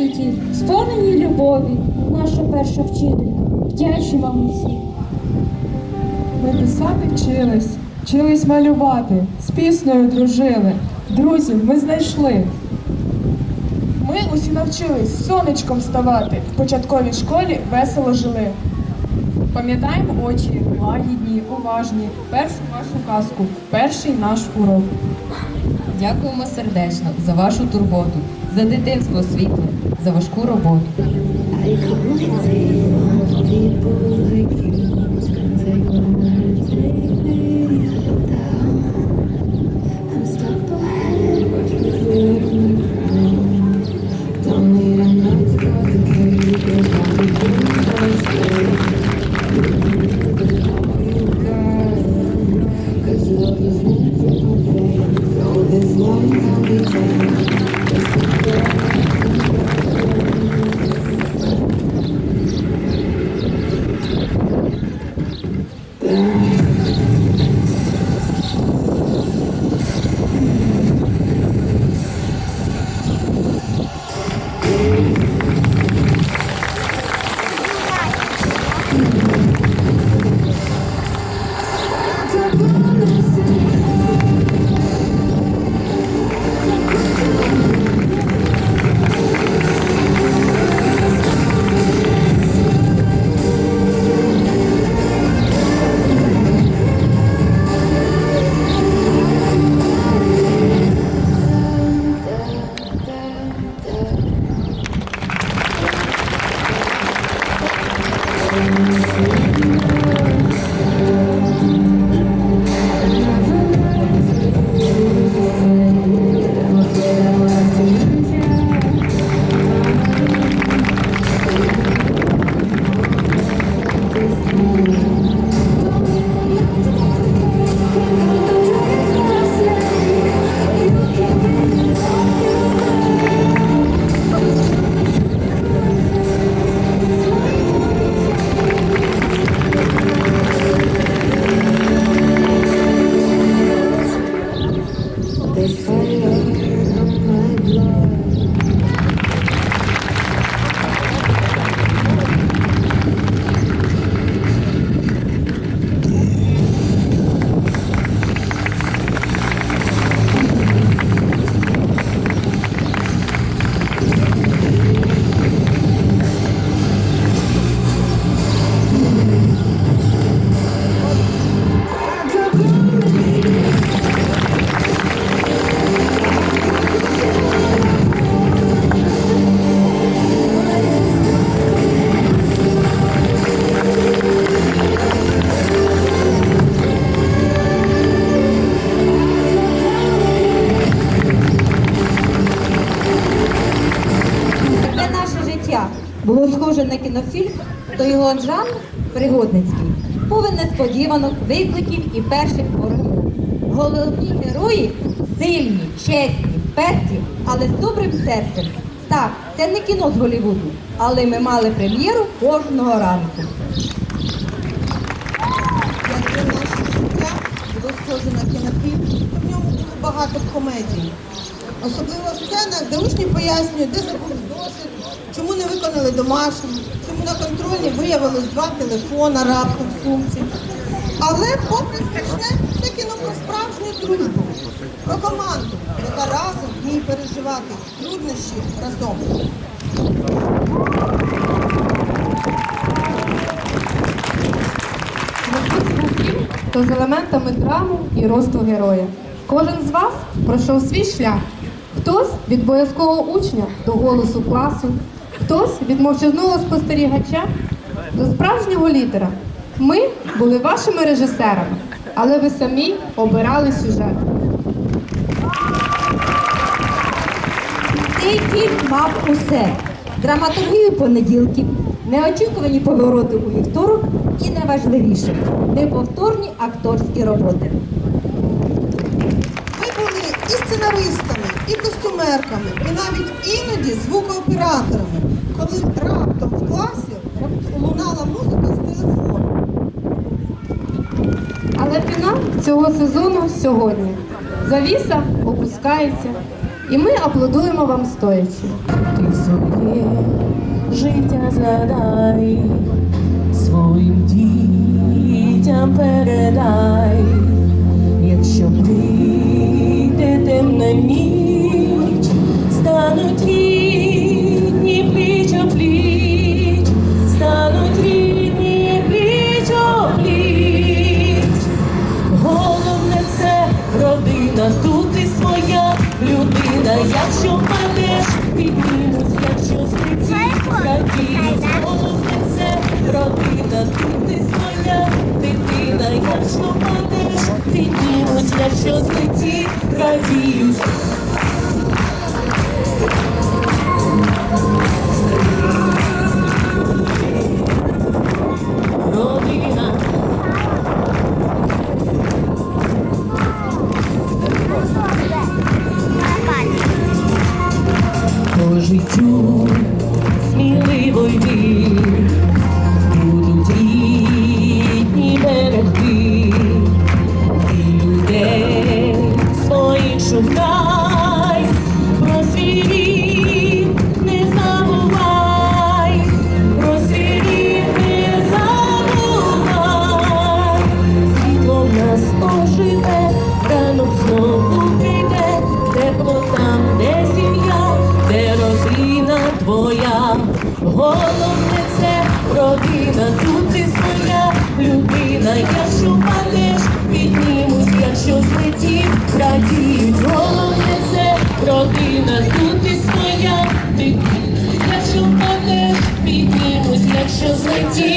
світі, сповнені любові, наша перша вчителька. Вдячні вам усім. Ми писати вчились, вчились малювати, з піснею дружили. Друзів ми знайшли. Ми усі навчились сонечком ставати. В початковій школі весело жили. Пам'ятаємо очі, лагідні, уважні, першу вашу казку, перший наш урок. Дякуємо сердечно за вашу турботу, за дитинство світле, за важку роботу. Схоже на кінофільм, то його жанр пригодницький. Повен несподіванок, викликів і перших перемог. Головні герої сильні, чесні, вперті, але з добрим серцем. Так, це не кіно з Голлівуду, але ми мали прем'єру кожного ранку. Якби наше життя було схоже на кінофільм, в ньому було багато комедій. Особливо в сценах, де учні пояснюють, де забули зошит, чому не виконали домашню, чому на контрольні виявилось два телефона раптом в сумці. Але, попри страшне, це кіно про справжню дружбу, про команду, яка разом вміє переживати труднощі разом. то з елементами драму і росту героя. Кожен з вас пройшов свій шлях. Хтось від боязкого учня до голосу класу, хтось від мовчазного спостерігача до справжнього лідера. Ми були вашими режисерами, але ви самі обирали сюжет. Цей фільм мав усе: драматургію понеділків, неочікувані повороти у вівторок і найважливіше неповторні акторські роботи. Були і сценаристами, і костюмерками, і навіть іноді звукооператорами, коли раптом в класі лунала музика з телефону. Але фінал цього сезону сьогодні. Завіса опускається, і ми аплодуємо вам стоячи. Ти собі життя згадай, своїм дітям передай, 爱你。Злетіть. Родина. по життю сміливо йди, Just wait you.